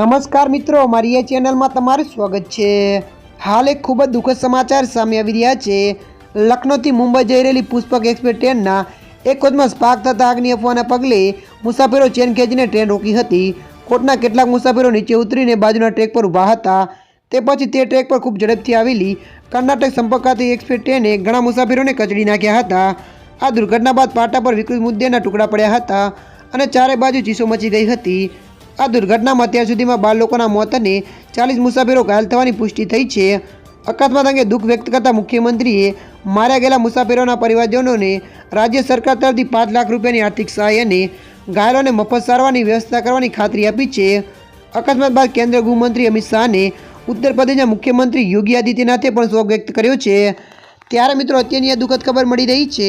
નમસ્કાર મિત્રો મારી એ ચેનલમાં તમારું સ્વાગત છે. હાલ એક ખૂબ જ દુઃખદ સમાચાર સામે આવી રહ્યા છે. લખનૌથી મુંબઈ જઈ રહેલી પુષ્પક એક્સપ્રેસ ટ્રેનના એક કોચમાં સ્પાર્ક થતા આગની અફવાના પગલે મુસાફરો ચેન ખેંચીને ટ્રેન રોકી હતી. કોટના કેટલાક મુસાફરો નીચે ઉતરીને બાજુના ટ્રેક પર ઊભા હતા. તે પછી તે ટ્રેક પર ખૂબ ઝડપથી આવેલી કર્ણાટક સંપર્કાતી એક્સપ્રેસ ટ્રેને ઘણા મુસાફરોને કચડી નાખ્યા હતા. આ દુર્ઘટના બાદ પાટા પર વિકૃત મુદ્દેના ટુકડા પડ્યા હતા અને ચારે બાજુ ચીસો મચી ગઈ હતી. આ દુર્ઘટનામાં અત્યાર સુધીમાં બાર લોકોના મોત અને ચાલીસ મુસાફરો ઘાયલ થવાની પુષ્ટિ થઈ છે. અકસ્માત અંગે દુઃખ વ્યક્ત કરતા મુખ્યમંત્રીએ માર્યા ગયેલા મુસાફરોના પરિવારજનોને રાજ્ય સરકાર તરફથી પાંચ લાખ રૂપિયાની આર્થિક સહાય અને ઘાયલોને મફત સારવારની વ્યવસ્થા કરવાની ખાતરી આપી છે. અકસ્માત બાદ કેન્દ્રીય ગૃહમંત્રી અમિત શાહને ઉત્તર પ્રદેશના મુખ્યમંત્રી યોગી આદિત્યનાથે પણ શોક વ્યક્ત કર્યો છે. ત્યારે મિત્રો, અત્યારની આ દુઃખદ ખબર મળી રહી છે.